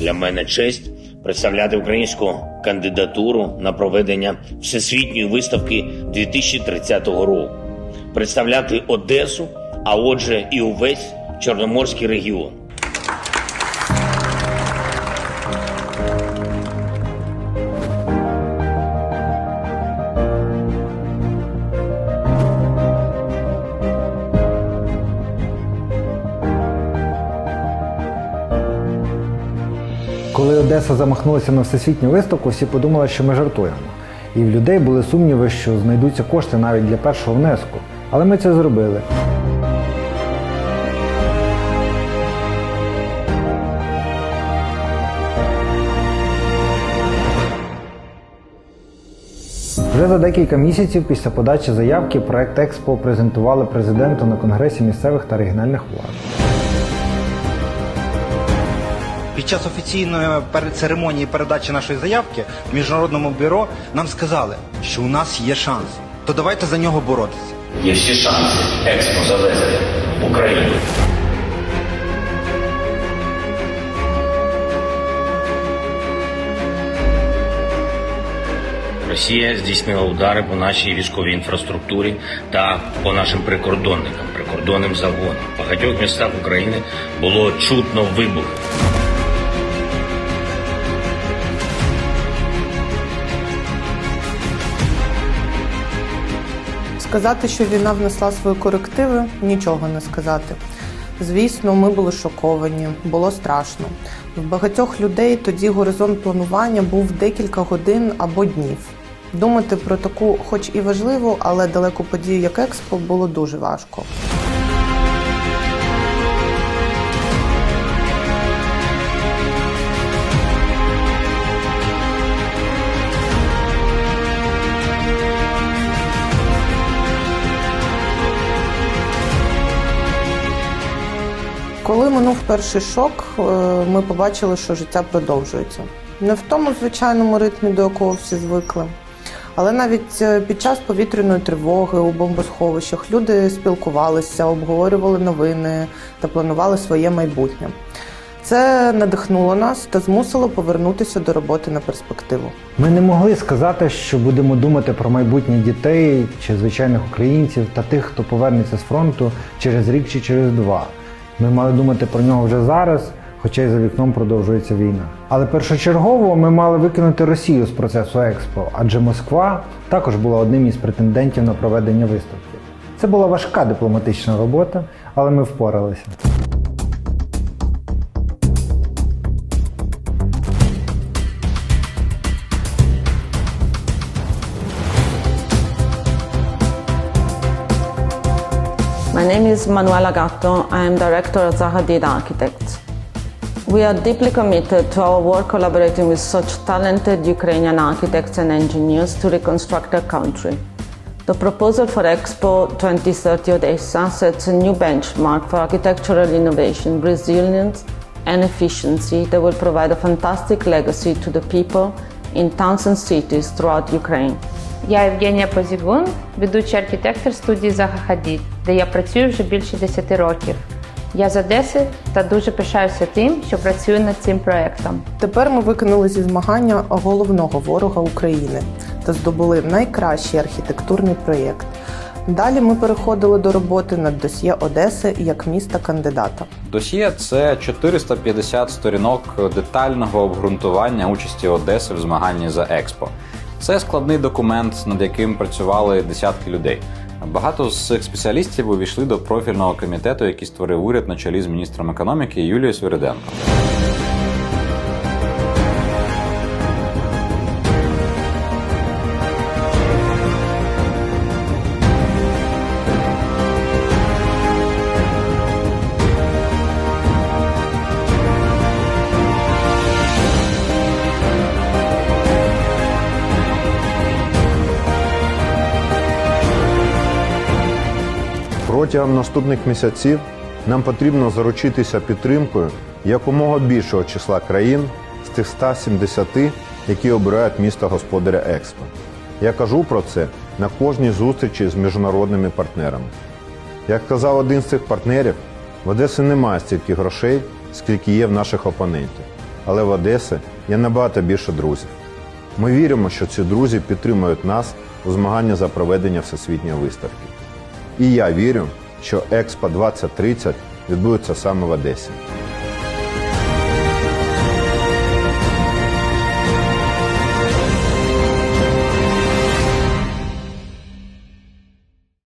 Для мене честь представляти українську кандидатуру на проведення всесвітньої виставки 2030 року, представляти Одесу, а отже, і увесь Чорноморський регіон. Коли Одеса замахнулася на всесвітню виставку, всі подумали, що ми жартуємо. І в людей були сумніви, що знайдуться кошти навіть для першого внеску. Але ми це зробили. Вже за декілька місяців після подачі заявки проект Експо презентували президенту на Конгресі місцевих та регіональних влад. Під час офіційної церемонії передачі нашої заявки в міжнародному бюро нам сказали, що у нас є шанс. То давайте за нього боротися. Є всі шанси експо завезти в Україну. Росія здійснила удари по нашій військовій інфраструктурі та по нашим прикордонникам, прикордонним загонам. В багатьох містах України було чутно вибухи. Сказати, що війна внесла свої корективи, нічого не сказати. Звісно, ми були шоковані, було страшно. В багатьох людей тоді горизонт планування був декілька годин або днів. Думати про таку, хоч і важливу, але далеку подію, як експо, було дуже важко. Коли минув перший шок, е, ми побачили, що життя продовжується. Не в тому звичайному ритмі, до якого всі звикли. Але навіть е, під час повітряної тривоги у бомбосховищах люди спілкувалися, обговорювали новини та планували своє майбутнє. Це надихнуло нас та змусило повернутися до роботи на перспективу. Ми не могли сказати, що будемо думати про майбутнє дітей чи звичайних українців та тих, хто повернеться з фронту через рік чи через два. Ми мали думати про нього вже зараз, хоча й за вікном продовжується війна. Але першочергово ми мали викинути Росію з процесу Експо, адже Москва також була одним із претендентів на проведення виставки. Це була важка дипломатична робота, але ми впоралися. My name is Manuela Gatto. I am director at Zahadid Architects. We are deeply committed to our work collaborating with such talented Ukrainian architects and engineers to reconstruct their country. The proposal for Expo 2030 Odessa sets a new benchmark for architectural innovation, resilience, and efficiency that will provide a fantastic legacy to the people in towns and cities throughout Ukraine. Я Євгенія Позігун, ведучий архітектор студії Заха Хадід, де я працюю вже більше 10 років. Я з Одеси та дуже пишаюся тим, що працюю над цим проектом. Тепер ми виконали зі змагання головного ворога України та здобули найкращий архітектурний проєкт. Далі ми переходили до роботи над досьє Одеси як міста кандидата. Досьє це 450 сторінок детального обґрунтування участі Одеси в змаганні за Експо. Це складний документ, над яким працювали десятки людей. Багато з цих спеціалістів увійшли до профільного комітету, який створив уряд на чолі з міністром економіки Юлією Свириденко. Протягом наступних місяців нам потрібно заручитися підтримкою якомога більшого числа країн з тих 170, які обирають місто господаря Експо. Я кажу про це на кожній зустрічі з міжнародними партнерами. Як казав один з цих партнерів, в Одесі немає стільки грошей, скільки є в наших опонентів. але в Одесі є набагато більше друзів. Ми віримо, що ці друзі підтримують нас у змаганні за проведення всесвітньої виставки. І я вірю, що Експо 2030 відбудеться саме в Одесі.